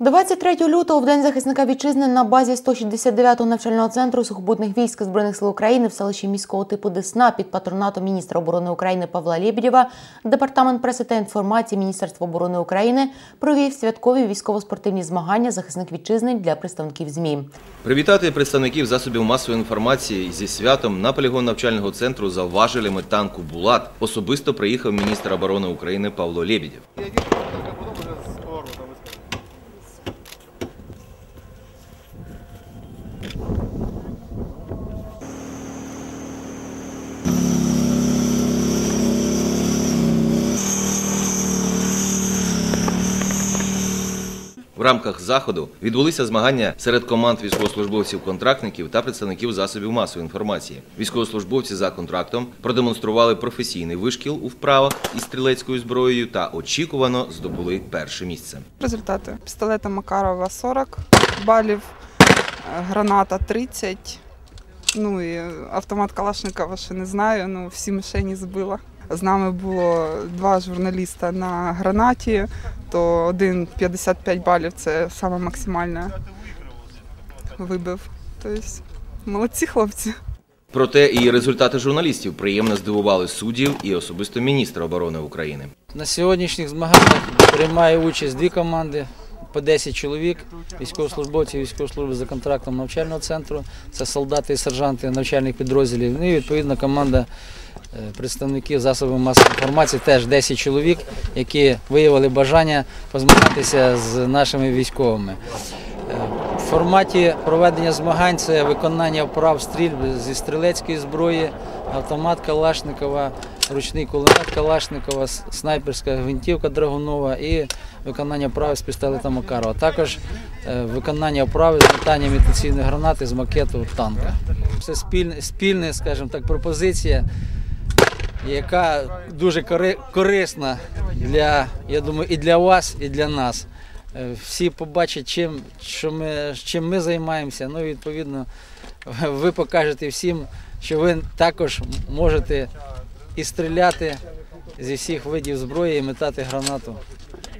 23 лютого, в День захисника вітчизни, на базі 169-го навчального центру сухопутних військ Збройних сил України в селищі міського типу Десна під патронатом міністра оборони України Павла Лєбєдєва Департамент преси та інформації Міністерства оборони України провів святкові військово-спортивні змагання захисник вітчизни для представників ЗМІ. Привітати представників засобів масової інформації зі святом на полігон навчального центру за важелями танку Булат особисто приїхав міністр оборони України Павло Лєбєдєв. В рамках заходу відбулися змагання серед команд військовослужбовців-контрактників та представників засобів масової інформації. Військовослужбовці за контрактом продемонстрували професійний вишкіл у вправах із стрілецькою зброєю та очікувано здобули перше місце. Результати. Пістолета Макарова 40 балів, е, граната 30, ну і автомат Калашникова ще не знаю, ну всі мишені збила. З нами було два журналіста на гранаті, то один 55 балів це саме максимальне вибив. Тобто молодці хлопці. Проте і результати журналістів приємно здивували суддів і особисто міністра оборони України. На сьогоднішніх змаганнях приймає участь дві команди по 10 чоловік, військовослужбовців військової служби за контрактом навчального центру. Це солдати і сержанти навчальних підрозділів. Ну і відповідно команда представників засобів масової інформації, теж 10 чоловік, які виявили бажання позмагатися з нашими військовими. Е, В форматі проведення змагань це виконання вправ стрільби зі стрілецької зброї, автомат Калашникова, ручний кулемет Калашникова, снайперська гвинтівка Драгунова і виконання вправи з пістолета Макарова. Також е, виконання вправи з метання імітаційної гранати з макету танка. Це спільне, спільне, скажімо так, пропозиція, яка дуже кори- корисна для, я думаю, і для вас, і для нас. Е, Всі побачать, чим, що ми, чим ми займаємося. Ну, відповідно, ви покажете всім, що ви також можете і стріляти зі всіх видів зброї і метати гранату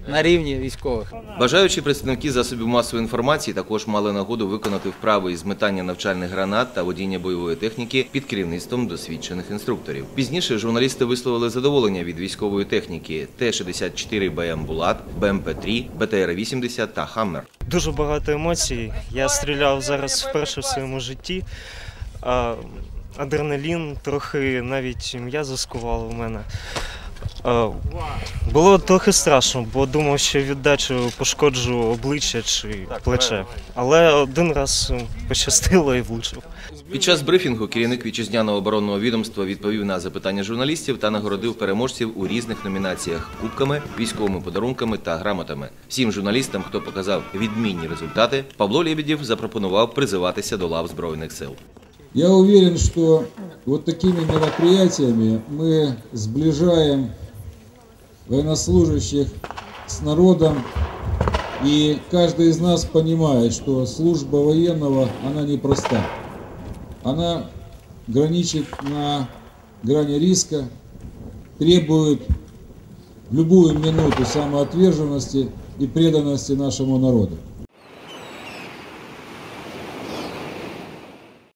на рівні військових. Бажаючі представники засобів масової інформації також мали нагоду виконати вправи із метання навчальних гранат та водіння бойової техніки під керівництвом досвідчених інструкторів. Пізніше журналісти висловили задоволення від військової техніки Т-64 БМ Булат, БМП-3, БТР-80 та Хаммер. Дуже багато емоцій. Я стріляв зараз вперше в своєму житті. Адреналін трохи навіть м'язи скувало в мене. Було трохи страшно, бо думав, що віддачу пошкоджу обличчя чи плече. Але один раз пощастило і влучив. Під час брифінгу керівник вітчизняного оборонного відомства відповів на запитання журналістів та нагородив переможців у різних номінаціях кубками, військовими подарунками та грамотами. Всім журналістам, хто показав відмінні результати, Павло Лебедєв запропонував призиватися до лав збройних сил. Я уверен, что вот такими мероприятиями мы сближаем военнослужащих с народом, и каждый из нас понимает, что служба военного, она непроста. Она граничит на грани риска, требует в любую минуту самоотверженности и преданности нашему народу.